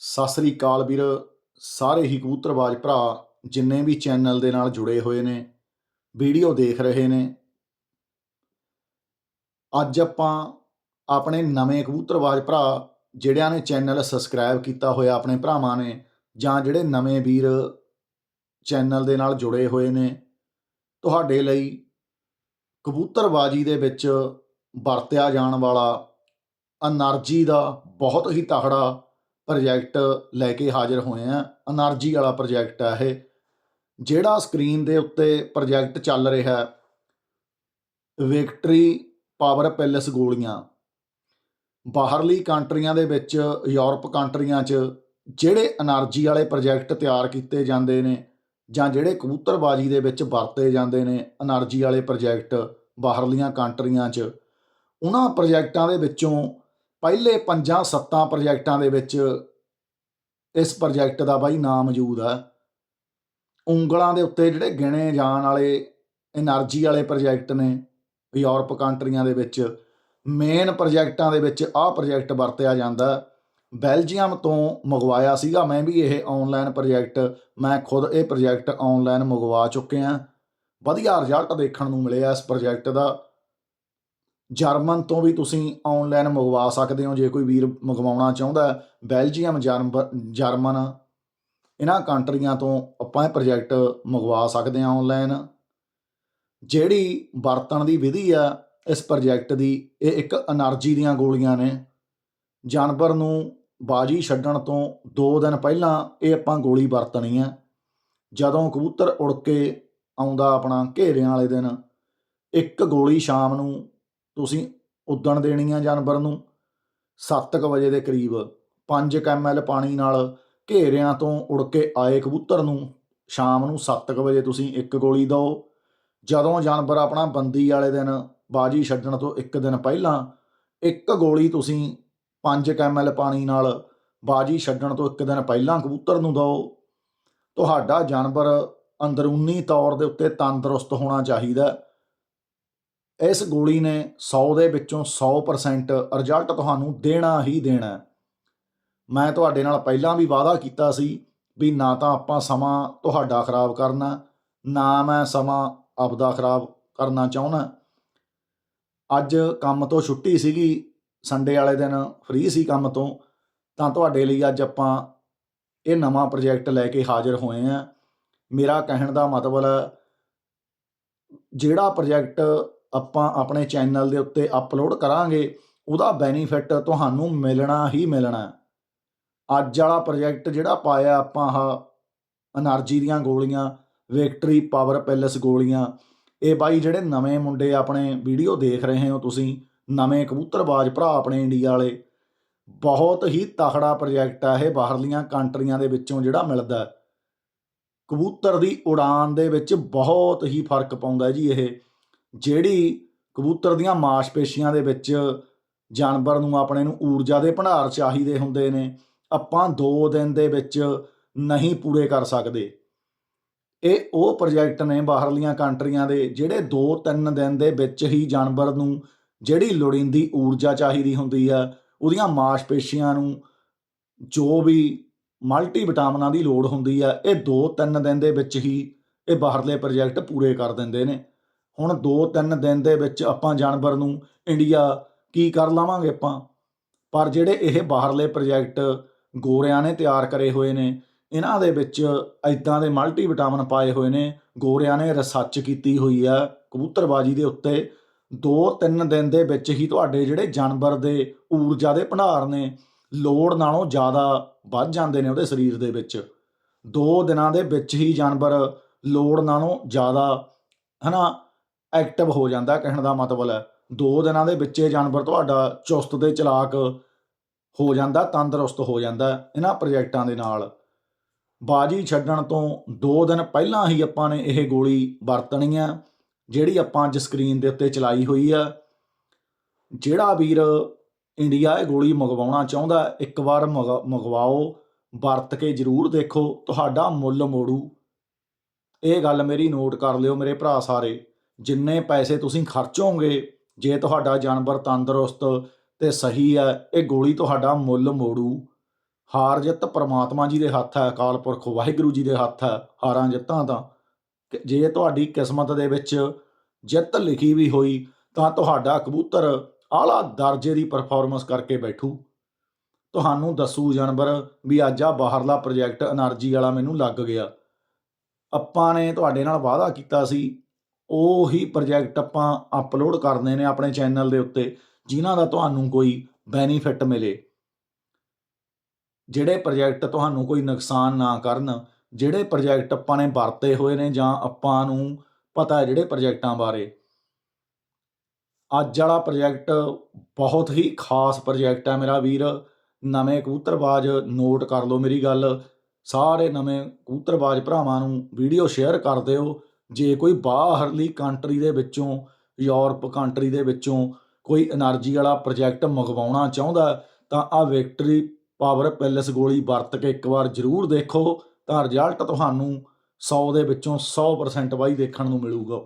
ਸਤਿ ਸ੍ਰੀ ਅਕਾਲ ਵੀਰ। ਸਾਰੇ ਹੀ ਕਬੂਤਰਬਾਜ਼ ਭਰਾ ਜਿੰਨੇ ਵੀ ਚੈਨਲ ਦੇ ਨਾਲ ਜੁੜੇ ਹੋਏ ਨੇ, ਵੀਡੀਓ ਦੇਖ ਰਹੇ ਨੇ। ਅੱਜ ਆਪਾਂ ਆਪਣੇ ਨਵੇਂ ਕਬੂਤਰਬਾਜ਼ ਭਰਾ ਜਿਹੜਿਆਂ ਨੇ ਚੈਨਲ ਸਬਸਕ੍ਰਾਈਬ ਕੀਤਾ ਹੋਇਆ ਆਪਣੇ ਭਰਾਵਾਂ ਨੇ ਜਾਂ ਜਿਹੜੇ ਨਵੇਂ ਵੀਰ ਚੈਨਲ ਦੇ ਨਾਲ ਜੁੜੇ ਹੋਏ ਨੇ, ਤੁਹਾਡੇ ਲਈ ਕਬੂਤਰਬਾਜ਼ੀ ਦੇ ਵਿੱਚ ਵਰਤਿਆ ਜਾਣ ਵਾਲਾ એનર્ਜੀ ਦਾ ਬਹੁਤ ਹੀ ਤਖੜਾ ਪ੍ਰੋਜੈਕਟ ਲੈ ਕੇ ਹਾਜ਼ਰ ਹੋਏ ਆ। એનર્ਜੀ ਵਾਲਾ ਪ੍ਰੋਜੈਕਟ ਆ ਇਹ। ਜਿਹੜਾ ਸਕਰੀਨ ਦੇ ਉੱਤੇ ਪ੍ਰੋਜੈਕਟ ਚੱਲ ਰਿਹਾ ਵਿਕਟਰੀ ਪਾਵਰ ਪੈਲਸ ਗੋਲੀਆਂ। ਬਾਹਰਲੀ ਕੰਟਰੀਆਂ ਦੇ ਵਿੱਚ, ਯੂਰਪ ਕੰਟਰੀਆਂ 'ਚ ਜਿਹੜੇ એનર્ਜੀ ਵਾਲੇ ਪ੍ਰੋਜੈਕਟ ਤਿਆਰ ਕੀਤੇ ਜਾਂਦੇ ਨੇ ਜਾਂ ਜਿਹੜੇ ਕਬੂਤਰਬਾਜ਼ੀ ਦੇ ਵਿੱਚ ਵਰਤੇ ਜਾਂਦੇ ਨੇ એનર્ਜੀ ਵਾਲੇ ਪ੍ਰੋਜੈਕਟ ਬਾਹਰਲੀਆਂ ਕੰਟਰੀਆਂ 'ਚ, ਉਹਨਾਂ ਪ੍ਰੋਜੈਕਟਾਂ ਦੇ ਵਿੱਚੋਂ ਪਹਿਲੇ ਪੰਜਾਂ ਸੱਤਾਂ ਪ੍ਰੋਜੈਕਟਾਂ ਦੇ ਵਿੱਚ ਇਸ ਪ੍ਰੋਜੈਕਟ ਦਾ ਬਾਈ ਨਾਮ ਮੌਜੂਦ ਆ। ਉਂਗਲਾਂ ਦੇ ਉੱਤੇ ਜਿਹੜੇ ਗਿਣੇ ਜਾਣ ਵਾਲੇ એનર્ਜੀ ਵਾਲੇ ਪ੍ਰੋਜੈਕਟ ਨੇ ਯੂਰਪ ਕੰਟਰੀਆਂ ਦੇ ਵਿੱਚ ਮੇਨ ਪ੍ਰੋਜੈਕਟਾਂ ਦੇ ਵਿੱਚ ਆਹ ਪ੍ਰੋਜੈਕਟ ਵਰਤਿਆ ਜਾਂਦਾ। ਬੈਲਜੀਅਮ ਤੋਂ ਮੰਗਵਾਇਆ ਸੀਗਾ ਮੈਂ ਵੀ ਇਹ ਆਨਲਾਈਨ ਪ੍ਰੋਜੈਕਟ, ਮੈਂ ਖੁਦ ਇਹ ਪ੍ਰੋਜੈਕਟ ਆਨਲਾਈਨ ਮੰਗਵਾ ਚੁੱਕਿਆ। ਵਧੀਆ ਰਿਜ਼ਲਟ ਦੇਖਣ ਨੂੰ ਮਿਲਿਆ ਇਸ ਪ੍ਰੋਜੈਕਟ ਦਾ। ਜਰਮਨ ਤੋਂ ਵੀ ਤੁਸੀਂ ਆਨਲਾਈਨ ਮੰਗਵਾ ਸਕਦੇ ਹੋ, ਜੇ ਕੋਈ ਵੀਰ ਮੰਗਵਾਉਣਾ ਚਾਹੁੰਦਾ ਬੈਲਜੀਅਮ ਜਰਮਨ ਇਹਨਾਂ ਕੰਟਰੀਆਂ ਤੋਂ ਆਪਾਂ ਇਹ ਪ੍ਰੋਜੈਕਟ ਮੰਗਵਾ ਸਕਦੇ ਹਾਂ ਆਨਲਾਈਨ ਜਿਹੜੀ ਵਰਤਣ ਦੀ ਵਿਧੀ ਆ, ਇਸ ਪ੍ਰੋਜੈਕਟ ਦੀ, ਇਹ ਇੱਕ એનર્ਜੀ ਦੀਆਂ ਗੋਲੀਆਂ ਨੇ। ਜਾਨਵਰ ਨੂੰ ਬਾਜੀ ਛੱਡਣ ਤੋਂ 2 ਦਿਨ ਪਹਿਲਾਂ ਇਹ ਆਪਾਂ ਗੋਲੀ ਵਰਤਣੀ ਹੈ ਜਦੋਂ ਕਬੂਤਰ ਉੜ ਕੇ ਆਉਂਦਾ ਆਪਣਾ ਘੇਰਿਆਂ ਵਾਲੇ ਦਿਨ, ਇੱਕ ਗੋਲੀ ਸ਼ਾਮ ਨੂੰ ਤੁਸੀਂ ਉਦਣ ਦੇਣੀ ਆ ਜਾਨਵਰ ਨੂੰ 7:00 ਵਜੇ ਦੇ ਕਰੀਬ 5 ਐਮਐਲ ਪਾਣੀ ਨਾਲ ਘੇਰਿਆਂ ਤੋਂ ਉੜ ਕੇ ਆਏ ਕਬੂਤਰ ਨੂੰ ਸ਼ਾਮ ਨੂੰ 7:00 ਵਜੇ ਤੁਸੀਂ ਇੱਕ ਗੋਲੀ ਦਿਓ। ਜਦੋਂ ਜਾਨਵਰ ਆਪਣਾ ਬੰਦੀ ਵਾਲੇ ਦਿਨ ਬਾਜੀ ਛੱਡਣ ਤੋਂ ਇੱਕ ਦਿਨ ਪਹਿਲਾਂ ਇੱਕ ਗੋਲੀ ਤੁਸੀਂ 5 ਐਮਐਲ ਪਾਣੀ ਨਾਲ ਬਾਜੀ ਛੱਡਣ ਤੋਂ ਇੱਕ ਦਿਨ ਪਹਿਲਾਂ ਕਬੂਤਰ ਨੂੰ ਦਿਓ। ਤੁਹਾਡਾ ਜਾਨਵਰ ਅੰਦਰੂਨੀ ਤੌਰ ਦੇ ਉੱਤੇ ਤੰਦਰੁਸਤ ਹੋਣਾ ਚਾਹੀਦਾ। ਇਸ ਗੋਲੀ ਨੇ 100 ਦੇ ਵਿੱਚੋਂ 100% ਰਿਜ਼ਲਟ ਤੁਹਾਨੂੰ ਦੇਣਾ ਹੀ ਦੇਣਾ ਮੈਂ ਤੁਹਾਡੇ ਨਾਲ ਪਹਿਲਾਂ ਵੀ ਵਾਅਦਾ ਕੀਤਾ ਸੀ ਵੀ ਨਾ ਤਾਂ ਆਪਾਂ ਸਮਾਂ ਤੁਹਾਡਾ ਖਰਾਬ ਕਰਨਾ, ਨਾ ਮੈਂ ਸਮਾਂ ਆਪਦਾ ਖਰਾਬ ਕਰਨਾ ਚਾਹੁੰਦਾ। ਅੱਜ ਕੰਮ ਤੋਂ ਛੁੱਟੀ ਸੀਗੀ ਸੰਡੇ ਵਾਲੇ ਦਿਨ ਫ੍ਰੀ ਸੀ ਕੰਮ ਤੋਂ, ਤਾਂ ਤੁਹਾਡੇ ਲਈ ਅੱਜ ਆਪਾਂ ਇਹ ਨਵਾਂ ਪ੍ਰੋਜੈਕਟ ਲੈ ਕੇ ਹਾਜ਼ਰ ਹੋਏ ਆ ਮੇਰਾ ਕਹਿਣ ਦਾ ਮਤਲਬ ਹੈ, ਜਿਹੜਾ ਪ੍ਰੋਜੈਕਟ ਆਪਾਂ ਆਪਣੇ ਚੈਨਲ ਦੇ ਉੱਤੇ ਅਪਲੋਡ ਕਰਾਂਗੇ, ਉਹਦਾ ਬੈਨੀਫਿਟ ਤੁਹਾਨੂੰ ਮਿਲਣਾ ਹੀ ਮਿਲਣਾ ਅੱਜ ਵਾਲਾ ਪ੍ਰੋਜੈਕਟ ਜਿਹੜਾ ਪਾਇਆ ਆਪਾਂ ਆ એનર્ਜੀ ਦੀਆਂ ਗੋਲੀਆਂ ਵਿਕਟਰੀ ਪਾਵਰ ਪੈਲਸ ਗੋਲੀਆਂ, ਇਹ ਬਾਈ ਜਿਹੜੇ ਨਵੇਂ ਮੁੰਡੇ ਆਪਣੇ ਵੀਡੀਓ ਦੇਖ ਰਹੇ ਹੋ ਤੁਸੀਂ, ਨਵੇਂ ਕਬੂਤਰਬਾਜ਼ ਭਰਾ ਆਪਣੇ ਇੰਡੀਆ ਵਾਲੇ, ਬਹੁਤ ਹੀ ਤਖੜਾ ਪ੍ਰੋਜੈਕਟ ਆ ਇਹ ਬਾਹਰਲੀਆਂ ਕੰਟਰੀਆਂ ਦੇ ਵਿੱਚੋਂ ਜਿਹੜਾ ਮਿਲਦਾ ਕਬੂਤਰ ਦੀ ਉਡਾਨ ਦੇ ਵਿੱਚ ਬਹੁਤ ਹੀ ਫ਼ਰਕ ਪਾਉਂਦਾ ਜੀ ਇਹ। ਜਿਹੜੀ ਕਬੂਤਰ ਦੀਆਂ ਮਾਸਪੇਸ਼ੀਆਂ ਦੇ ਵਿੱਚ ਜਾਨਵਰ ਨੂੰ ਆਪਣੇ ਨੂੰ ਊਰਜਾ ਦੇ ਭੰਡਾਰ ਚਾਹੀਦੇ ਹੁੰਦੇ ਨੇ, ਆਪਾਂ 2 ਦਿਨ ਦੇ ਵਿੱਚ ਨਹੀਂ ਪੂਰੇ ਕਰ ਸਕਦੇ। ਇਹ ਉਹ ਪ੍ਰੋਜੈਕਟ ਨੇ ਬਾਹਰਲੀਆਂ ਕੰਟਰੀਆਂ ਦੇ ਜਿਹੜੇ 2-3 ਦਿਨ ਦੇ ਵਿੱਚ ਹੀ ਜਾਨਵਰ ਨੂੰ ਜਿਹੜੀ ਲੋੜੀਂਦੀ ਊਰਜਾ ਚਾਹੀਦੀ ਹੁੰਦੀ ਆ, ਉਹਦੀਆਂ ਮਾਸਪੇਸ਼ੀਆਂ ਨੂੰ ਜੋ ਵੀ ਮਲਟੀ ਵਿਟਾਮਿਨਾਂ ਦੀ ਲੋੜ ਹੁੰਦੀ ਆ, ਇਹ 2-3 ਦਿਨ ਦੇ ਵਿੱਚ ਹੀ ਇਹ ਬਾਹਰਲੇ ਪ੍ਰੋਜੈਕਟ ਪੂਰੇ ਕਰ ਦਿੰਦੇ ਨੇ। ਹੁਣ 2-3 ਦਿਨ ਦੇ ਵਿੱਚ ਆਪਾਂ ਜਾਨਵਰ ਨੂੰ ਇੰਡੀਆ ਕੀ ਕਰ ਲਾਵਾਂਗੇ ਆਪਾਂ? ਪਰ ਜਿਹੜੇ ਇਹ ਬਾਹਰਲੇ ਪ੍ਰੋਜੈਕਟ ਗੋਰਿਆਂ ਨੇ ਤਿਆਰ ਕਰੇ ਹੋਏ ਨੇ, ਇਹਨਾਂ ਦੇ ਵਿੱਚ ਐਦਾਂ ਦੇ ਮਲਟੀ ਵਿਟਾਮਿਨ ਪਾਏ ਹੋਏ ਨੇ, ਗੋਰਿਆਂ ਨੇ ਰਿਸਰਚ ਕੀਤੀ ਹੋਈ ਆ ਕਬੂਤਰਬਾਜੀ ਦੇ ਉੱਤੇ। 2-3 ਦਿਨ ਦੇ ਵਿੱਚ ਹੀ ਤੁਹਾਡੇ ਜਿਹੜੇ ਜਾਨਵਰ ਦੇ ਊਰਜਾ ਦੇ ਭੰਡਾਰ ਨੇ, ਲੋੜ ਨਾਲੋਂ ਜ਼ਿਆਦਾ ਵੱਧ ਜਾਂਦੇ ਨੇ ਉਹਦੇ ਸਰੀਰ ਦੇ ਵਿੱਚ। 2 ਦਿਨਾਂ ਦੇ ਵਿੱਚ ਹੀ ਜਾਨਵਰ ਲੋੜ ਨਾਲੋਂ ਜ਼ਿਆਦਾ, ਹਨਾ? ਐਕਟਿਵ ਹੋ ਜਾਂਦਾ ਕਹਿਣ ਦਾ ਮਤਲਬ ਹੈ। ਦੋ ਦਿਨਾਂ ਦੇ ਵਿੱਚ ਇਹ ਜਾਨਵਰ ਤੁਹਾਡਾ ਚੁਸਤ ਤੇ ਚਲਾਕ ਹੋ ਜਾਂਦਾ, ਤੰਦਰੁਸਤ ਹੋ ਜਾਂਦਾ ਇਹਨਾਂ ਪ੍ਰੋਜੈਕਟਾਂ ਦੇ ਨਾਲ। ਬਾਜੀ ਛੱਡਣ ਤੋਂ 2 ਦਿਨ ਪਹਿਲਾਂ ਹੀ ਆਪਾਂ ਨੇ ਇਹ ਗੋਲੀ ਵਰਤਣੀ ਆ ਜਿਹੜੀ ਆਪਾਂ ਅੱਜ ਸਕਰੀਨ ਦੇ ਉੱਤੇ ਚਲਾਈ ਹੋਈ ਆ ਜਿਹੜਾ ਵੀਰ ਇੰਡੀਆ ਇਹ ਗੋਲੀ ਮੰਗਵਾਉਣਾ ਚਾਹੁੰਦਾ ਇੱਕ ਵਾਰ ਮੰਗਾ- ਮੰਗਵਾਓ, ਵਰਤ ਕੇ ਜ਼ਰੂਰ ਦੇਖੋ, ਤੁਹਾਡਾ ਮੁੱਲ ਮੋੜੂ। ਇਹ ਗੱਲ ਮੇਰੀ ਨੋਟ ਕਰ ਲਿਓ ਮੇਰੇ ਭਰਾ ਸਾਰੇ। ਜਿੰਨੇ ਪੈਸੇ ਤੁਸੀਂ ਖਰਚੋਗੇ, ਜੇ ਤੁਹਾਡਾ ਜਾਨਵਰ ਤੰਦਰੁਸਤ ਤੇ ਸਹੀ ਹੈ, ਇਹ ਗੋਲੀ ਤੁਹਾਡਾ ਮੁੱਲ ਮੋੜੂ। ਹਾਰ ਜਿੱਤ ਪਰਮਾਤਮਾ ਜੀ ਦੇ ਹੱਥ ਹੈ, ਅਕਾਲ ਪੁਰਖ ਵਾਹਿਗੁਰੂ ਜੀ ਦੇ ਹੱਥ ਹੈ, ਹਾਰਾਂ ਜਿੱਤਾਂ ਤਾਂ। ਜੇ ਤੁਹਾਡੀ ਕਿਸਮਤ ਦੇ ਵਿੱਚ ਜਿੱਤ ਲਿਖੀ ਵੀ ਹੋਈ, ਤਾਂ ਤੁਹਾਡਾ ਕਬੂਤਰ ਆਲਾ ਦਰਜੇ ਦੀ ਪਰਫਾਰਮੈਂਸ ਕਰਕੇ ਬੈਠੂ। ਤੁਹਾਨੂੰ ਦੱਸੂ ਜਾਨਵਰ ਵੀ ਅੱਜ ਆ ਬਾਹਰਲਾ ਪ੍ਰੋਜੈਕਟ એનર્ਜੀ ਵਾਲਾ ਮੈਨੂੰ ਲੱਗ ਗਿਆ। ਆਪਾਂ ਨੇ ਤੁਹਾਡੇ ਨਾਲ ਵਾਅਦਾ ਕੀਤਾ ਸੀ ਉਹੀ ਪ੍ਰੋਜੈਕਟ ਆਪਾਂ ਅਪਲੋਡ ਕਰਨੇ ਨੇ ਆਪਣੇ ਚੈਨਲ ਦੇ ਉੱਤੇ, ਜਿਨ੍ਹਾਂ ਦਾ ਤੁਹਾਨੂੰ ਕੋਈ ਬੈਨੀਫਿਟ ਮਿਲੇ। ਜਿਹੜੇ ਪ੍ਰੋਜੈਕਟ ਤੁਹਾਨੂੰ ਕੋਈ ਨੁਕਸਾਨ ਨਾ ਕਰਨ, ਜਿਹੜੇ ਪ੍ਰੋਜੈਕਟ ਆਪਾਂ ਨੇ ਵਰਤੇ ਹੋਏ ਨੇ ਜਾਂ ਆਪਾਂ ਨੂੰ ਪਤਾ ਹੈ ਜਿਹੜੇ ਪ੍ਰੋਜੈਕਟਾਂ ਬਾਰੇ। ਅੱਜ ਵਾਲਾ ਪ੍ਰੋਜੈਕਟ ਬਹੁਤ ਹੀ ਖਾਸ ਪ੍ਰੋਜੈਕਟ ਹੈ ਮੇਰਾ ਵੀਰ। ਨਵੇਂ ਕਬੂਤਰਬਾਜ਼ ਨੋਟ ਕਰ ਲਓ ਮੇਰੀ ਗੱਲ। ਸਾਰੇ ਨਵੇਂ ਕਬੂਤਰਬਾਜ਼ ਭਰਾਵਾਂ ਨੂੰ ਵੀਡੀਓ ਸ਼ੇਅਰ ਕਰ ਦਿਓ। ਜੇ ਕੋਈ ਬਾਹਰਲੀ ਕੰਟਰੀ ਦੇ ਵਿੱਚੋਂ, ਯੂਰਪ ਕੰਟਰੀ ਦੇ ਵਿੱਚੋਂ ਕੋਈ એનર્ਜੀ ਵਾਲਾ ਪ੍ਰੋਜੈਕਟ ਮੰਗਵਾਉਣਾ ਚਾਹੁੰਦਾ ਤਾਂ ਆ ਵਿਕਟਰੀ ਪਾਵਰ ਪੈਲੇਸ ਗੋਲੀ ਵਰਤ ਕੇ ਇੱਕ ਵਾਰ ਜ਼ਰੂਰ ਦੇਖੋ, ਤਾਂ ਰਿਜ਼ਲਟ ਤੁਹਾਨੂੰ 100 ਦੇ ਵਿੱਚੋਂ 100% ਵਾਈ ਦੇਖਣ ਨੂੰ ਮਿਲੂਗਾ।